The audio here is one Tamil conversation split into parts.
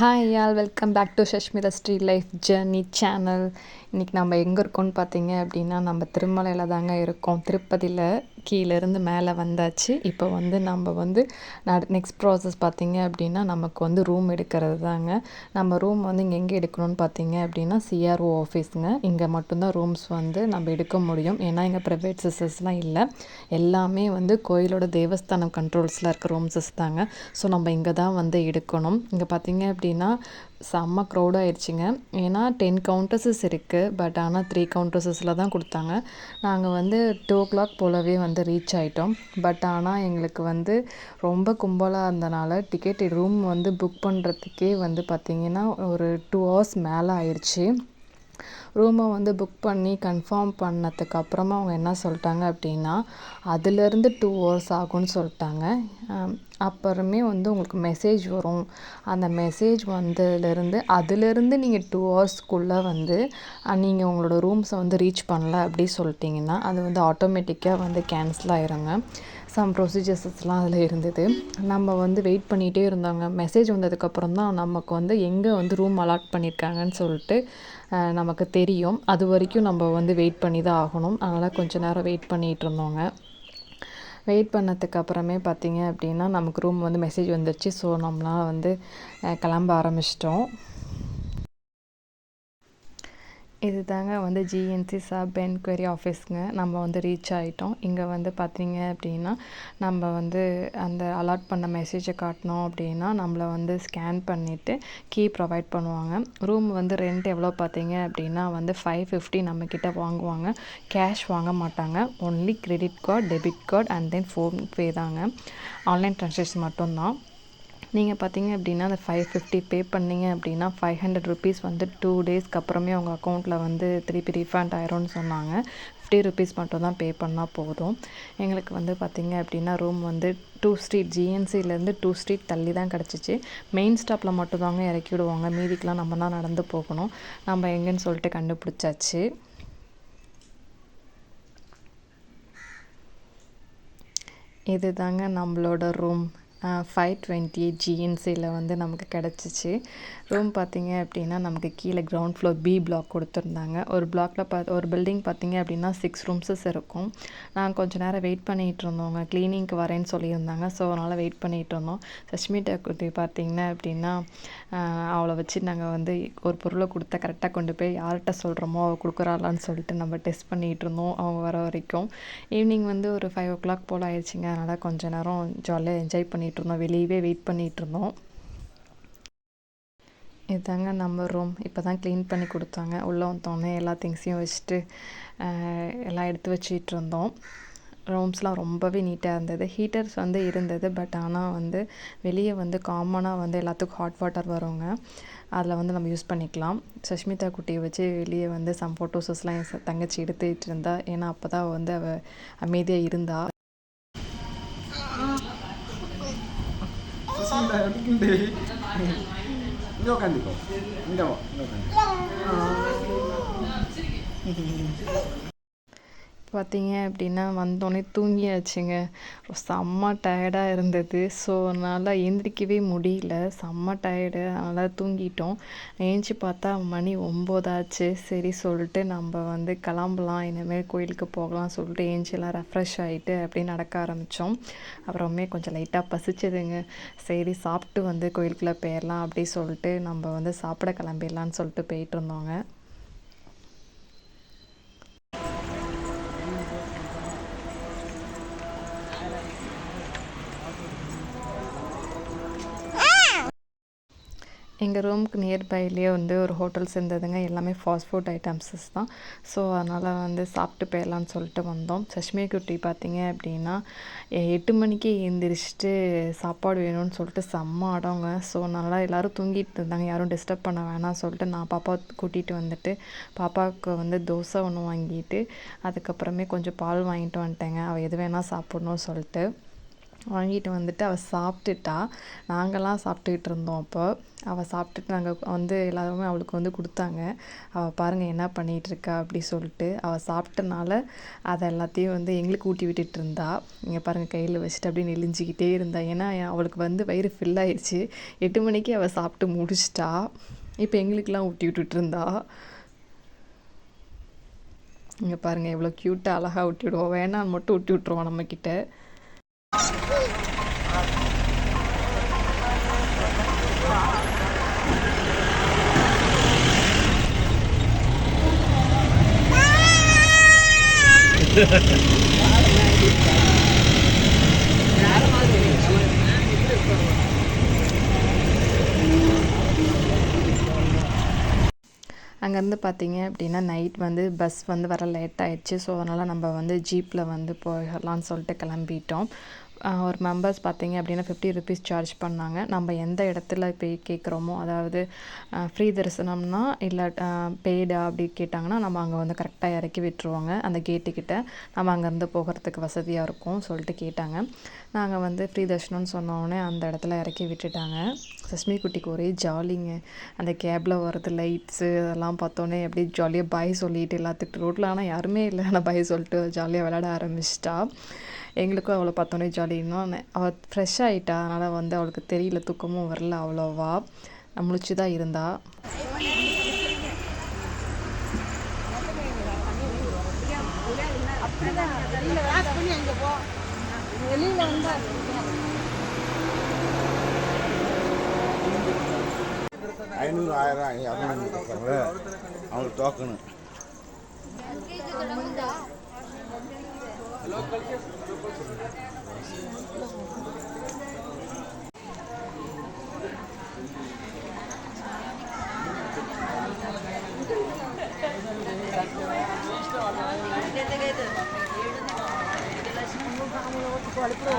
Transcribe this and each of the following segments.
Hi y'all welcome back to Sashmita street life journey channel இன்றைக்கி நம்ம எங்கே இருக்கோம்னு பார்த்தீங்க அப்படின்னா நம்ம திருமலையில் தாங்க இருக்கோம். திருப்பதியில் கீழேருந்து மேலே வந்தாச்சு. இப்போ வந்து நம்ம வந்து நெக்ஸ்ட் ப்ராசஸ் பார்த்திங்க அப்படின்னா நமக்கு வந்து ரூம் எடுக்கிறது தாங்க. நம்ம ரூம் வந்து இங்கே எங்கே எடுக்கணும்னு பார்த்தீங்க அப்படின்னா சிஆர்ஓ ஆஃபீஸுங்க இங்கே மட்டும்தான் ரூம்ஸ் வந்து நம்ம எடுக்க முடியும். ஏன்னா இங்கே ப்ரைவேட் சிஸ்டர்ஸ்லாம் இல்லை. எல்லாமே வந்து கோயிலோட தேவஸ்தானம் கண்ட்ரோல்ஸில் இருக்க ரூம்ஸஸ் தாங்க. ஸோ நம்ம இங்கே தான் வந்து எடுக்கணும். இங்கே பார்த்தீங்க அப்படின்னா செம்ம க்ரௌட் ஆயிடுச்சுங்க ஏன்னா டென் கவுண்டர்ஸஸ் இருக்குது பட் ஆனால் த்ரீ கவுண்டர்ஸஸில் தான் கொடுத்தாங்க. நாங்கள் வந்து டூ ஓ கிளாக் போலவே வந்து ரீச் ஆகிட்டோம் பட் ஆனால் எங்களுக்கு வந்து ரொம்ப கும்பலாக இருந்தனால டிக்கெட் ரூம் வந்து புக் பண்ணுறதுக்கே வந்து பார்த்திங்கன்னா ஒரு டூ ஹவர்ஸ் மேலே ஆயிடுச்சு ரூமை வந்து புக் பண்ணி கன்ஃபார்ம் பண்ணதுக்கப்புறமா அவங்க என்ன சொல்லிட்டாங்க அப்படின்னா அதுலேருந்து டூ ஹவர்ஸ் ஆகும்னு சொல்லிட்டாங்க. அப்புறமே வந்து உங்களுக்கு மெசேஜ் வரும். அந்த மெசேஜ் வந்ததுலேருந்து அதுலேருந்து நீங்கள் டூ ஹவர்ஸ்க்குள்ளே வந்து நீங்கள் உங்களோட ரூம்ஸை வந்து ரீச் பண்ணல அப்படி சொல்லிட்டிங்கன்னா அது வந்து ஆட்டோமேட்டிக்காக வந்து கேன்சல் ஆயிருங்க. சம் ப்ரொசீஜர்ஸஸ்லாம் அதில் இருந்தது. நம்ம வந்து வெயிட் பண்ணிகிட்டே இருந்தாங்க. மெசேஜ் வந்ததுக்கப்புறம் தான் நமக்கு வந்து எங்கே வந்து ரூம் அலாட் பண்ணியிருக்காங்கன்னு சொல்லிட்டு நமக்கு தெரியும். அது வரைக்கும் நம்ம வந்து வெயிட் பண்ணி தான் ஆகணும். அதனால் கொஞ்சம் நேரம் வெயிட் பண்ணிகிட்டு இருந்தோங்க. வெயிட் பண்ணதுக்கு அப்புறமே பார்த்திங்க அப்படின்னா நமக்கு ரூம் வந்து மெசேஜ் வந்துடுச்சு ஸோ நம்மளாம் வந்து கிளம்ப ஆரம்பிச்சிட்டோம். இது தாங்க வந்து ஜிஎன்சி சப் என்கொயரி ஆஃபீஸுங்க நம்ம வந்து ரீச் ஆகிட்டோம் இங்கே வந்து பார்த்தீங்க அப்படின்னா நம்ம வந்து அந்த அலாட் பண்ண மெசேஜை காட்டினோம் அப்படின்னா நம்மளை வந்து ஸ்கேன் பண்ணிவிட்டு கீ ப்ரொவைட் பண்ணுவாங்க. ரூம் வந்து ரெண்ட் எவ்வளோ பார்த்தீங்க அப்படின்னா வந்து ஃபைவ் ஃபிஃப்டி நம்மக்கிட்ட வாங்குவாங்க. கேஷ் வாங்க மாட்டாங்க. Only credit card debit card and then PhonePe தாங்க. ஆன்லைன் ட்ரான்சாக்ஷன் மட்டும்தான். நீங்கள் பார்த்தீங்க அப்படின்னா அந்த ஃபைவ் ஃபிஃப்டி பே பண்ணிங்க அப்படின்னா ஃபைவ் ஹண்ட்ரட் ருபீஸ் வந்து டூ டேஸ்க்கு அப்புறமே உங்கள் அக்கௌண்ட்டில் வந்து திருப்பி ரீஃபண்ட் ஆயிரும்னு சொன்னாங்க. ஃபிஃப்டி ருபீஸ் மட்டும் தான் பே பண்ணால் போதும். எங்களுக்கு வந்து பார்த்திங்க அப்படின்னா ரூம் வந்து டூ ஸ்ட்ரீட் ஜிஎன்சிலேருந்து டூ ஸ்ட்ரீட் தள்ளி தான் கிடச்சிச்சு. மெயின் ஸ்டாப்பில் மட்டும் தாங்க இறக்கி விடுவாங்க. மீதிக்கெலாம் நம்ம தான் நடந்து போகணும். நம்ம எங்கேன்னு சொல்லிட்டு கண்டுபிடிச்சாச்சு. இது தாங்க நம்மளோட ரூம் ஃபைவ் டுவெண்ட்டி எயிட் ஜிஎன்சியில் வந்து நமக்கு கிடச்சிச்சு. ரூம் பார்த்திங்க அப்படின்னா நமக்கு கீழே கிரவுண்ட் ஃப்ளோர் பி பிளாக் கொடுத்துருந்தாங்க. ஒரு பிளாக்ல பார்த்து ஒரு பில்டிங் பார்த்திங்க அப்படின்னா சிக்ஸ் ரூம்ஸஸ் இருக்கும். நாங்கள் கொஞ்சம் நேரம் வெயிட் பண்ணிகிட்டு இருந்தோங்க க்ளீனிங்க்கு வரேன்னு சொல்லியிருந்தாங்க. ஸோ அதனால் வெயிட் பண்ணிகிட்டு இருந்தோம். சஷ்மி டக்குட்டி பார்த்திங்கன்னா அப்படின்னா அவளை வச்சு நாங்கள் வந்து ஒரு பொருளை கொடுத்தா கரெக்டாக கொண்டு போய் யார்கிட்ட சொல்கிறோமோ அவள் கொடுக்குறாளான்னு சொல்லிட்டு நம்ம டெஸ்ட் பண்ணிகிட்டு இருந்தோம் அவங்க வர வரைக்கும். ஈவினிங் வந்து ஒரு ஃபைவ் ஓ கிளாக் போல் ஆயிடுச்சுங்க. அதனால் கொஞ்சம் நேரம் ஜாலியாக என்ஜாய் பண்ணிகிட்டு இருந்தோம். வெளியவே வெயிட் பண்ணிகிட்டு இருந்தோம். இதுதாங்க நம்ம ரூம் இப்போ தான் க்ளீன் பண்ணி கொடுத்தாங்க. உள்ளே வந்தோடனே எல்லா திங்ஸையும் வச்சுட்டு எல்லாம் எடுத்து வச்சிட்டு இருந்தோம். ரூம்ஸ்லாம் ரொம்பவே நீட்டாக இருந்தது. ஹீட்டர்ஸ் வந்து இருந்தது பட் ஆனால் வந்து வெளியே வந்து காமனாக வந்து எல்லாத்துக்கும் ஹாட் வாட்டர் வருங்க. அதில் வந்து நம்ம யூஸ் பண்ணிக்கலாம். சஷ்மிதா குட்டியை வச்சு வெளியே வந்து சம் ஃபோட்டோஸஸ்லாம் என் தங்கச்சி எடுத்துகிட்டு இருந்தா. ஏன்னா அப்போ தான் வந்து அவள் அமைதியாக இருந்தா. 이 Inokan dito? Hindi mo. Inokan. பார்த்தீங்க அப்படின்னா வந்தோடனே தூங்கியாச்சுங்க. செம்ம டயர்டாக இருந்தது. ஸோ அதனால் எந்திரிக்கவே முடியல. செம்ம டயர்டு அதனால் தூங்கிட்டோம். ஏஞ்சி பார்த்தா மணி ஒம்போதாச்சு. சரி சொல்லிட்டு நம்ம வந்து கிளம்பலாம். இனிமேல் கோயிலுக்கு போகலாம் சொல்லிட்டு ஏஞ்சிலாம் ரெஃப்ரெஷ் ஆகிட்டு அப்படியே நடக்க ஆரம்பித்தோம் அப்புறமே கொஞ்சம் லைட்டாக பசிச்சதுங்க. சரி சாப்பிட்டு வந்து கோயிலுக்குள்ளே போயிடலாம் அப்படி சொல்லிட்டு நம்ம வந்து சாப்பிட கிளம்பிடலான்னு சொல்லிட்டு போயிட்டு இருந்தோங்க. எங்கள் ரூமுக்கு நியர்பைலேயே வந்து ஒரு ஹோட்டல்ஸ் இருந்ததுங்க. எல்லாமே ஃபாஸ்ட் ஃபுட் ஐட்டம்ஸஸ் தான். ஸோ அதனால் வந்து சாப்பிட்டு போயிடலான்னு சொல்லிட்டு வந்தோம். சஷ்மி குட்டி பார்த்தீங்க அப்படின்னா எட்டு மணிக்கு எழுந்திரிச்சிட்டு சாப்பாடு வேணும்னு சொல்லிட்டு செம்ம ஆடவங்க ஸோ நல்லா எல்லோரும் தூங்கிட்டு இருந்தாங்க. யாரும் டிஸ்டர்ப் பண்ண வேணாம் சொல்லிட்டு நான் பாப்பா கூட்டிகிட்டு வந்துட்டு பாப்பாவுக்கு வந்து தோசை ஒன்று வாங்கிட்டு அதுக்கப்புறமே கொஞ்சம் பால் வாங்கிட்டு வந்துட்டேங்க. அவள் எது வேணால் சாப்பிட்ணும் சொல்லிட்டு. வாங்கிட்டு வந்துட்டு அவள் சாப்பிட்டுட்டா. நாங்கள்லாம் சாப்பிட்டுக்கிட்டு இருந்தோம் அப்போ. அவள் சாப்பிட்டுட்டு நாங்கள் வந்து எல்லாருமே அவளுக்கு வந்து கொடுத்தாங்க. அவள் பாருங்கள் என்ன பண்ணிகிட்டு இருக்கா அப்படி சொல்லிட்டு அவள் சாப்பிட்டனால அதை எல்லாத்தையும் வந்து எங்களுக்கு ஊட்டி விட்டுட்டு இருந்தா. இங்கே பாருங்கள் கையில் வச்சுட்டு அப்படியே நெளிஞ்சிக்கிட்டே இருந்தா. ஏன்னா அவளுக்கு வந்து வயிறு ஃபில் ஆயிடுச்சு எட்டு மணிக்கு அவள் சாப்பிட்டு முடிச்சிட்டா. இப்போ எங்களுக்கெலாம் ஊட்டி விட்டுட்டு இருந்தா. இங்கே பாருங்கள் எவ்வளோ க்யூட்டாக அழகாக ஊட்டி விடுவோம். வேணான்னு மட்டும் ஊட்டி விட்ருவோம் நம்மக்கிட்ட அங்கேருந்து பார்த்தீங்க அப்படின்னா நைட் வந்து பஸ் வந்து வர லேட் ஆகிடுச்சு ஸோ அதனால் நம்ம வந்து ஜீப்பில் வந்து போயிடலான்னு சொல்லிட்டு கிளம்பிட்டோம். ஒரு மெம்பர்ஸ் பார்த்தீங்க அப்படின்னா ஃபிஃப்டி ருபீஸ் சார்ஜ் பண்ணாங்க. நம்ம எந்த இடத்துல போய் கேட்குறோமோ அதாவது ஃப்ரீ தரிசனம்னா இல்லை பெய்டா அப்படி கேட்டாங்கன்னா நம்ம அங்கே வந்து கரெக்டாக இறக்கி விட்டுருவாங்க. அந்த கேட்டுக்கிட்ட நம்ம அங்கேருந்து போகிறதுக்கு வசதியாக இருக்கும் சொல்லிட்டு கேட்டாங்க. நாங்கள் வந்து ஃப்ரீ தர்ஷனம்னு சொன்னோடனே அந்த இடத்துல இறக்கி விட்டுட்டாங்க. சஷ்மி குட்டிக்கு ஒரே ஜாலிங்க அந்த கேபில் வர்றது லைட்ஸு அதெல்லாம் பார்த்தோன்னே அப்படியே ஜாலியாக பாய் சொல்லிட்டு எல்லாத்துக்கிட்ட ரோட்டில் ஆனால் யாருமே இல்லை. ஆனால் பாய் சொல்லிட்டு ஜாலியாக விளையாட ஆரம்பிச்சிட்டா. எங்களுக்கும் அவளை பார்த்தோன்னே ஜாலி இன்னும் அவள் ஃப்ரெஷ் ஆகிட்டா அதனால் வந்து அவளுக்கு தெரியல தூக்கமும் வரல அவ்வளோவா. முழிச்சு தான் இருந்தா. ஐநூறு ஆயிரம் இரநூறு கொடுத்தாங்க அவங்களுக்கு டோக்கனு కడుపులో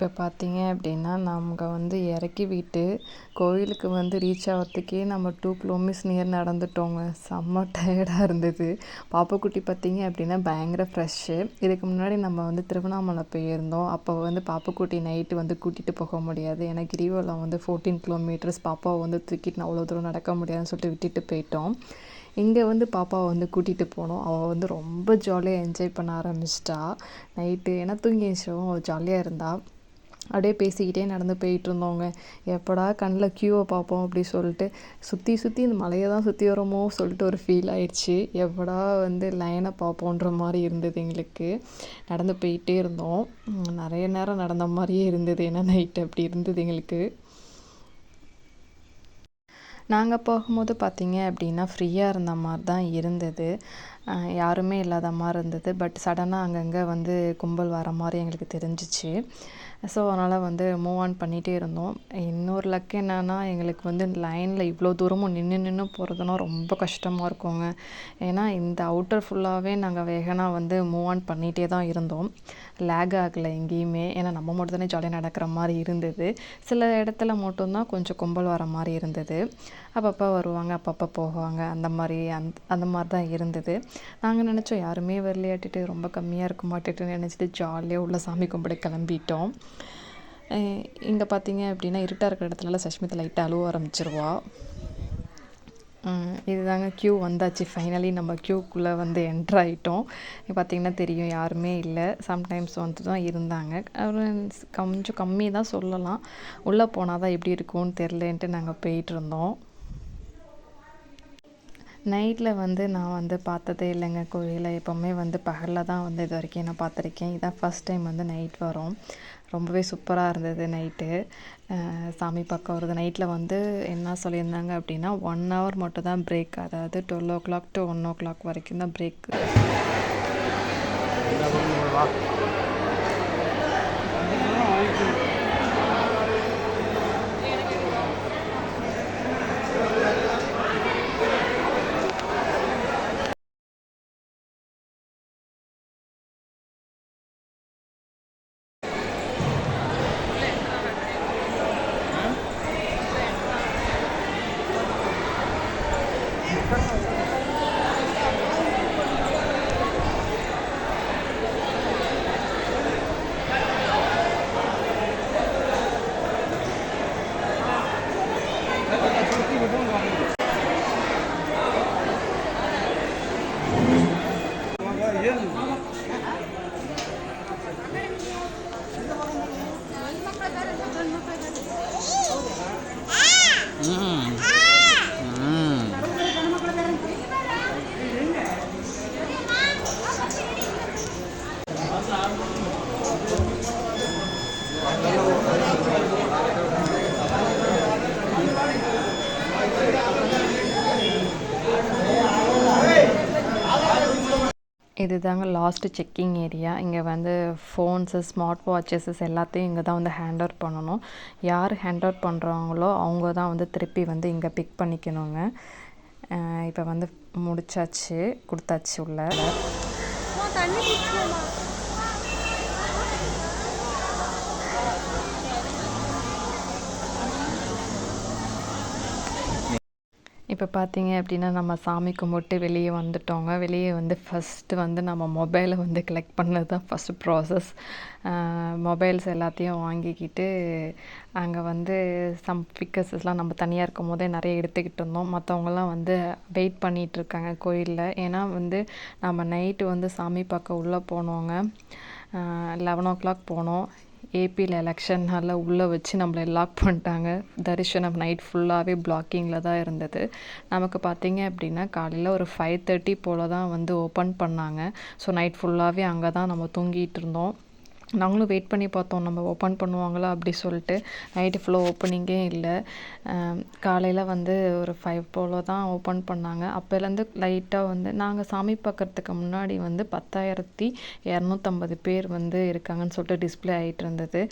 இப்போ பார்த்தீங்க அப்படின்னா நமக்கு வந்து இறக்கி விட்டு கோயிலுக்கு வந்து ரீச் ஆகிறதுக்கே நம்ம டூ கிலோமீட்டர்ஸ் நியர் நடந்துட்டோங்க. செம்ம டயர்டாக இருந்தது. பாப்புக்குட்டி பார்த்தீங்க அப்படின்னா பயங்கர ஃப்ரெஷ்ஷு இதுக்கு முன்னாடி நம்ம வந்து திருவண்ணாமலை போயிருந்தோம். அப்போ வந்து பாப்பாக்குட்டி நைட்டு வந்து கூட்டிகிட்டு போக முடியாது. ஏன்னா கிரிவலம் வந்து ஃபோர்டீன் கிலோமீட்டர்ஸ் பாப்பாவை வந்து தூக்கிட்டு அவ்வளோ தூரம் நடக்க முடியாதுன்னு சொல்லிட்டு விட்டுட்டு போயிட்டோம். இங்கே வந்து பாப்பாவை வந்து கூட்டிகிட்டு போனோம். அவள் வந்து ரொம்ப ஜாலியாக என்ஜாய் பண்ண ஆரம்பிச்சிட்டா. நைட்டு ஏன்னா தூங்கி எழுந்திரிச்சவும் அவள் ஜாலியாக இருந்தாள் அப்படியே பேசிக்கிட்டே நடந்து போயிட்டு இருந்தோங்க எப்படா கண்ணில் க்யூவை பார்ப்போம் அப்படி சொல்லிட்டு சுற்றி சுற்றி இந்த மலையை தான் சுற்றி வரோமோ சொல்லிட்டு ஒரு ஃபீல் ஆயிடுச்சு. எப்படா வந்து லைனை பார்ப்போன்ற மாதிரி இருந்தது எங்களுக்கு. நடந்து போயிட்டே இருந்தோம். நிறைய நேரம் நடந்த மாதிரியே இருந்தது. ஏன்னா நைட்டு அப்படி இருந்தது எங்களுக்கு. நாங்கள் போகும்போது பார்த்தீங்க அப்படின்னா ஃப்ரீயாக இருந்த மாதிரி தான் இருந்தது. யாருமே இல்லாத மாதிரி இருந்தது. பட் சடனாக அங்கங்கே வந்து கும்பல் வர மாதிரி எங்களுக்கு தெரிஞ்சிச்சு. ஸோ அதனால் வந்து மூவ் ஆன் பண்ணிகிட்டே இருந்தோம். இன்னொரு லக் என்னென்னா எங்களுக்கு வந்து லைனில் இவ்வளோ தூரமும் நின்று நின்று போகிறதுனா ரொம்ப கஷ்டமாக இருக்குங்க. ஏன்னா இந்த அவுட்டர் ஃபுல்லாகவே நாங்கள் வேகனாக வந்து மூவ் ஆன் பண்ணிகிட்டே தான் இருந்தோம். லேக் ஆகலை எங்கேயுமே. ஏன்னா நம்ம மட்டும் தானே ஜாலியாக நடக்கிற மாதிரி இருந்தது. சில இடத்துல மட்டும்தான் கொஞ்சம் கும்பல் வர மாதிரி இருந்தது. அப்பப்போ வருவாங்க அப்பப்போ போவாங்க. அந்த மாதிரி அந்த அந்த மாதிரி தான் இருந்தது. நாங்கள் நினச்சோம் யாருமே வரலையாட்டிட்டு ரொம்ப கம்மியாக இருக்க மாட்டேட்டு நினச்சிட்டு ஜாலியாக உள்ள சாமி கும்பிட கிளம்பிட்டோம். இங்கே பார்த்தீங்க அப்படின்னா இருட்டாக இருக்கிற இடத்துலலாம் சஷ்மித்தை லைட்டாக அழுவ ஆரம்பிச்சிருவா. இதுதாங்க க்யூ வந்தாச்சு. ஃபைனலி நம்ம க்யூக்குள்ளே வந்து என்ட்ரு ஆகிட்டோம் பார்த்திங்கன்னா தெரியும் யாருமே இல்லை. சம்டைம்ஸ் வந்து தான் இருந்தாங்க. கொஞ்சம் கம்மி தான் சொல்லலாம். உள்ளே போனால் தான் எப்படி இருக்கும்னு தெரிலன்ட்டு நாங்கள் போயிட்டுருந்தோம் நைட்டில் வந்து நான் வந்து பார்த்ததே இல்லைங்க. கோயிலை எப்போவுமே வந்து பகலில் தான் வந்து இது வரைக்கும் நான் பார்த்துருக்கேன். இதான் ஃபஸ்ட் டைம் வந்து நைட் வரும். ரொம்பவே சூப்பராக இருந்தது நைட்டு. சாமி பார்க்க வருது நைட்டில் வந்து என்ன சொல்லியிருந்தாங்க அப்படின்னா ஒன் ஹவர் மட்டும் தான் பிரேக் அதாவது twelve o'clock to one o'clock வரைக்கும் தான் பிரேக் இதுதாங்க லாஸ்ட்டு செக்கிங் ஏரியா இங்கே வந்து ஃபோன்ஸு ஸ்மார்ட் வாட்சஸஸ் எல்லாத்தையும் இங்கே தான் வந்து ஹேண்ட் அவுட் பண்ணணும். யார் ஹேண்ட் அவுட் பண்ணுறாங்களோ அவங்க தான் வந்து திருப்பி வந்து இங்கே பிக் பண்ணிக்கணுங்க. இப்போ வந்து முடிச்சாச்சு கொடுத்தாச்சு உள்ள. இப்போ பார்த்தீங்க அப்படின்னா நம்ம சாமி கும்பிட்டு வெளியே வந்துட்டோங்க. வெளியே வந்து ஃபஸ்ட்டு வந்து நம்ம மொபைலை வந்து கலெக்ட் பண்ணது தான் ஃபஸ்ட்டு ப்ராசஸ் மொபைல்ஸ் எல்லாத்தையும் வாங்கிக்கிட்டு அங்கே வந்து சம் பிக்கர்ஸஸ்லாம் நம்ம தனியாக இருக்கும் போதே நிறைய எடுத்துக்கிட்டு இருந்தோம். மற்றவங்களாம் வந்து வெயிட் பண்ணிகிட்ருக்காங்க கோயிலில். ஏன்னா வந்து நம்ம நைட்டு வந்து சாமி பார்க்க உள்ளே போனோங்க. லெவன் ஓ கிளாக் போனோம். ஏபியில் எலெக்ஷன்னால உள்ளே வச்சு நம்மளை லாக் பண்ணிட்டாங்க. தரிசனம் நைட் ஃபுல்லாகவே பிளாக்கிங்கில் தான் இருந்தது. நமக்கு பார்த்தீங்க அப்படின்னா காலையில் ஒரு ஃபைவ் தேர்ட்டி போல் தான் வந்து ஓப்பன் பண்ணாங்க. ஸோ நைட் ஃபுல்லாகவே அங்கே தான் நம்ம தூங்கிட்டு இருந்தோம். நாங்களும் வெயிட் பண்ணி பார்த்தோம். நம்ம ஓப்பன் பண்ணுவாங்களா அப்படி சொல்லிட்டு. நைட்டு ஃபுல்லாக ஓப்பனிங்கே இல்லை. காலையில் வந்து ஒரு ஃபைவ் போல் தான் ஓப்பன் பண்ணாங்க. அப்போலேருந்து லைட்டாக வந்து நாங்கள் சாமி பார்க்கறதுக்கு முன்னாடி வந்து பத்தாயிரத்தி இரநூத்தம்பது பேர் வந்து இருக்காங்கன்னு சொல்லிட்டு டிஸ்பிளே ஆகிட்டு இருந்தது.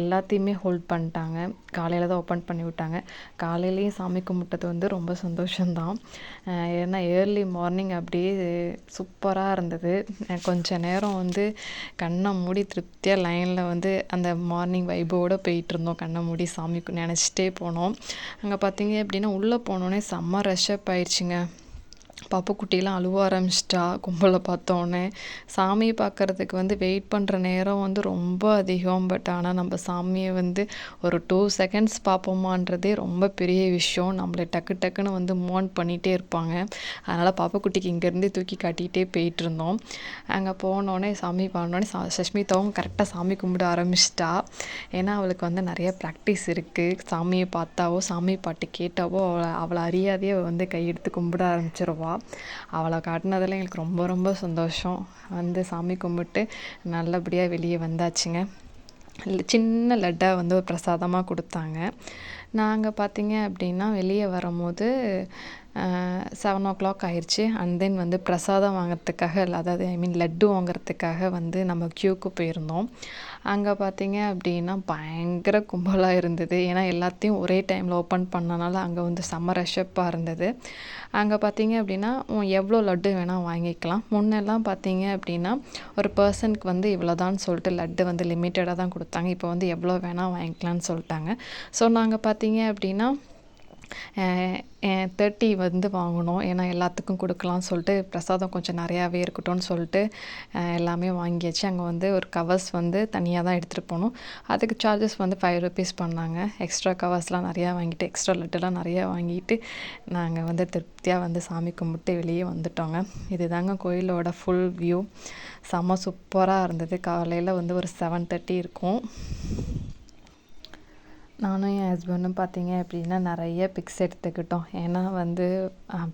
எல்லாத்தையுமே ஹோல்ட் பண்ணிட்டாங்க. காலையில் தான் ஓப்பன் பண்ணி விட்டாங்க. காலையிலேயும் சாமி கும்பிட்டது வந்து ரொம்ப சந்தோஷம்தான். ஏன்னா ஏர்லி மார்னிங் அப்படியே சூப்பராக இருந்தது. கொஞ்சம் கொஞ்ச நேரம் வந்து கண்ணை மூடி திருப்தியாக லைனில் வந்து அந்த மார்னிங் வைபோடு போயிட்டுருந்தோம். கண்ணை மூடி சாமி நினச்சிட்டே போனோம். அங்கே பார்த்தீங்க அப்படின்னா உள்ளே போனோடனே செம்ம ரஷ்அப் ஆயிடுச்சுங்க. பாப்புக்குட்டிலாம் அழுவ ஆரம்பிச்சிட்டா கும்பலை பார்த்தோன்னே. சாமியை பார்க்கறதுக்கு வந்து வெயிட் பண்ணுற நேரம் வந்து ரொம்ப அதிகம். பட் ஆனால் நம்ம சாமியை வந்து ஒரு டூ செகண்ட்ஸ் பார்ப்போமான்றதே ரொம்ப பெரிய விஷயம். நம்மளை டக்கு டக்குன்னு வந்து மோன் பண்ணிகிட்டே இருப்பாங்க. அதனால் பாப்புக்குட்டிக்கு இங்கேருந்து தூக்கி காட்டிகிட்டே போயிட்டு இருந்தோம் அங்கே போனோடனே சாமி பண்ணோடனே சா சஷ்மிதாவும் கரெக்டாக சாமி கும்பிட ஆரம்பிச்சிட்டா. ஏன்னா அவளுக்கு வந்து நிறைய ப்ராக்டிஸ் இருக்குது சாமியை பார்த்தாவோ சாமி பாட்டு கேட்டாவோ அவளை அவளை அறியாதையே அவள் வந்து கையெடுத்து கும்பிட ஆரம்பிச்சிருவா. அவளை காட்டினதில் எங்களுக்கு ரொம்ப ரொம்ப சந்தோஷம். வந்து சாமி கும்பிட்டு நல்லபடியாக வெளியே வந்தாச்சுங்க. சின்ன லட்டை வந்து ஒரு பிரசாதமாக கொடுத்தாங்க. நாங்கள் பார்த்தீங்க அப்படின்னா வெளியே வரும்போது செவன் ஓ கிளாக் ஆயிடுச்சு அண்ட் தென் வந்து பிரசாதம் வாங்கிறதுக்காக அதாவது ஐ மீன் லட்டு வாங்குறதுக்காக வந்து நம்ம க்யூக்கு போயிருந்தோம். அங்கே பார்த்தீங்க அப்படின்னா பயங்கர கும்பலாக இருந்தது. ஏன்னா எல்லாத்தையும் ஒரே டைமில் ஓப்பன் பண்ணனால அங்கே வந்து செம்ம ரஷப்பாக இருந்தது. அங்கே பார்த்தீங்க அப்படின்னா எவ்வளோ லட்டு வேணால் வாங்கிக்கலாம். முன்னெல்லாம் பார்த்தீங்க அப்படின்னா ஒரு பர்சனுக்கு வந்து இவ்வளோதான்னு சொல்லிட்டு லட்டு வந்து லிமிட்டடாக தான் கொடுத்தாங்க. இப்போ வந்து எவ்வளோ வேணால் வாங்கிக்கலாம்னு சொல்லிட்டாங்க. ஸோ நாங்கள் பார்த்தீங்க அப்படின்னா தேர்ட்டி வந்து வாங்கினோம் ஏன்னா எல்லாத்துக்கும் கொடுக்கலாம்னு சொல்லிட்டு பிரசாதம் கொஞ்சம் நிறையாவே இருக்கட்டும்னு சொல்லிட்டு எல்லாமே வாங்கியாச்சு. அங்கே வந்து ஒரு கவர்ஸ் வந்து தனியாக தான் எடுத்துகிட்டு போகணும் அதுக்கு சார்ஜஸ் வந்து ஃபைவ் ருபீஸ் பண்ணாங்க. எக்ஸ்ட்ரா கவர்ஸ்லாம் நிறையா வாங்கிட்டு எக்ஸ்ட்ரா லட்டுலாம் நிறையா வாங்கிட்டு நாங்கள் வந்து திருப்தியாக வந்து சாமி கும்பிட்டு வெளியே வந்துட்டோங்க. இதுதாங்க கோயிலோட ஃபுல் வியூ செம்ம சூப்பராக இருந்தது. காலையில் வந்து ஒரு செவன் தேர்ட்டி இருக்கும். நானும் என் ஹஸ்பண்டும் பார்த்தீங்க அப்படின்னா நிறைய பிக்ஸ் எடுத்துக்கிட்டோம். ஏன்னா வந்து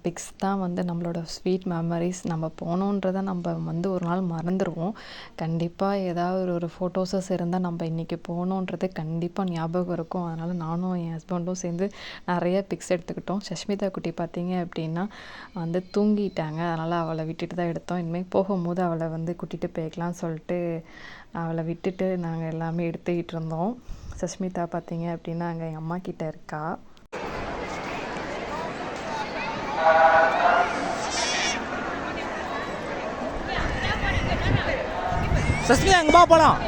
பிக்ஸ் தான் வந்து நம்மளோட ஸ்வீட் மெமரிஸ் நம்ம போகணுன்றதை நம்ம வந்து ஒரு நாள் மறந்துடுவோம் கண்டிப்பாக ஏதாவது ஒரு ஃபோட்டோஸஸ் இருந்தால் நம்ம இன்றைக்கி போகணுன்றது கண்டிப்பாக ஞாபகம் இருக்கும். அதனால் நானும் என் ஹஸ்பண்டும் சேர்ந்து நிறைய பிக்ஸ் எடுத்துக்கிட்டோம். சஷ்மிதா குட்டி பார்த்தீங்க அப்படின்னா வந்து தூங்கிட்டாங்க. அதனால் அவளை விட்டுட்டு தான் எடுத்தோம். இனிமேல் போகும்போது அவளை வந்து கூட்டிகிட்டு போய்க்கலாம்னு சொல்லிட்டு அவளை விட்டுட்டு நாங்கள் எல்லாமே எடுத்துக்கிட்டு இருந்தோம். சஷ்மிதா பார்த்தீங்க அப்படின்னா அங்கே எங்கள் அம்மா கிட்டே இருக்கா? சஸ்மிதா எங்கம்மா போகலாம்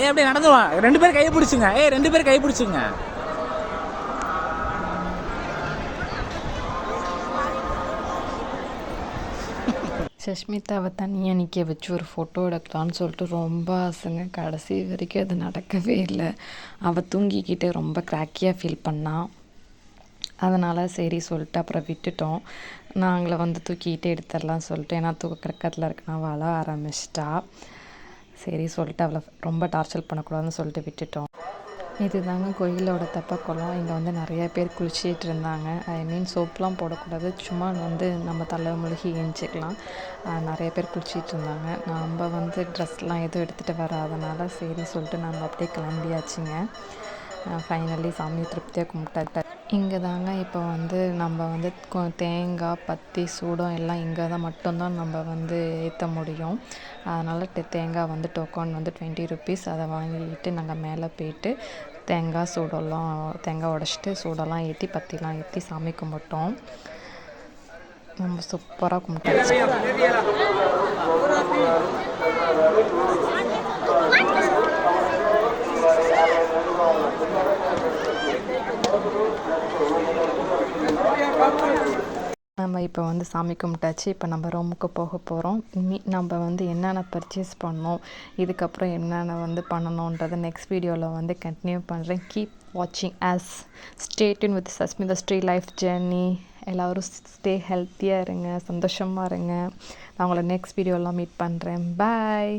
ஏ அப்படியே நடந்துவா ரெண்டு பேரும் கையை பிடிச்சுங்க. ஏய் ரெண்டு பேரும் கை பிடிச்சுங்க. சஷ்மிதாவை தனியாக நிற்க வச்சு ஒரு ஃபோட்டோ எடுக்கலான்னு சொல்லிட்டு ரொம்ப ஆசைங்க. கடைசி வரைக்கும் அது நடக்கவே இல்லை. அவள் தூங்கிக்கிட்டு ரொம்ப கிராக்கியாக ஃபீல் பண்ணான் அதனால் சரி சொல்லிட்டு அப்புறம் விட்டுட்டோம். நாங்கள வந்து தூக்கிக்கிட்டு எடுத்துடலாம் சொல்லிட்டு ஏன்னா தூக்க கிரக்கத்தில் இருக்கனா அவள் ஆரம்பிச்சிட்டா. சரி சொல்லிட்டு அவளை ரொம்ப டார்ச்சர் பண்ணக்கூடாதுன்னு சொல்லிட்டு விட்டுட்டோம். இதுதாங்க கோயிலோட தெப்பக்குளம். இங்கே வந்து நிறைய பேர் குளிச்சிட்டு இருந்தாங்க. ஐ மீன் சோப்லாம் போடக்கூடாது. சும்மா வந்து நம்ம தலை முழுகி ஏஞ்சிக்கலாம் நிறைய பேர் குளிச்சிட்டு இருந்தாங்க. நம்ம வந்து ட்ரெஸ்லாம் எதுவும் எடுத்துகிட்டு வராதனால சரி சொல்லிட்டு நம்ம அப்படியே கிளம்பியாச்சுங்க. ஃபைனலி சாமி திருப்தியாக கும்பிட்டாட்ட இங்கே தாங்க இப்போ வந்து நம்ம வந்து தேங்காய் பத்தி சூடம் எல்லாம் இங்கே தான் மட்டும்தான் நம்ம வந்து ஏற்ற முடியும். அதனால் டெ- தேங்காய் வந்து டோக்கன் வந்து டுவெண்ட்டி ருபீஸ் அதை வாங்கிட்டு நாங்கள் மேலே போயிட்டு தேங்காய் சூடெல்லாம் தேங்காய் உடச்சிட்டு சூடெல்லாம் ஏற்றி பத்திலாம் ஏற்றி சாமி கும்பிட்டோம். ரொம்ப சூப்பராக கும்பிட்டாச்சு. நம்ம இப்போ வந்து சாமி கும்பிட்டாச்சு இப்போ நம்ம ரூமுக்கு போக போகிறோம் மீ நம்ம வந்து என்னென்ன பர்ச்சேஸ் பண்ணோம் இதுக்கப்புறம் என்னென்ன வந்து பண்ணணுன்றதை நெக்ஸ்ட் வீடியோவில் வந்து கண்டினியூ பண்ணுறேன் கீப் வாட்சிங் us stay tuned with Sasmitha Sri life journey எல்லோரும் ஸ்டே ஹெல்த்தியாக இருங்க சந்தோஷமாக இருங்க. நான் உங்களை நெக்ஸ்ட் வீடியோலாம் மீட் பண்ணுறேன் பாய்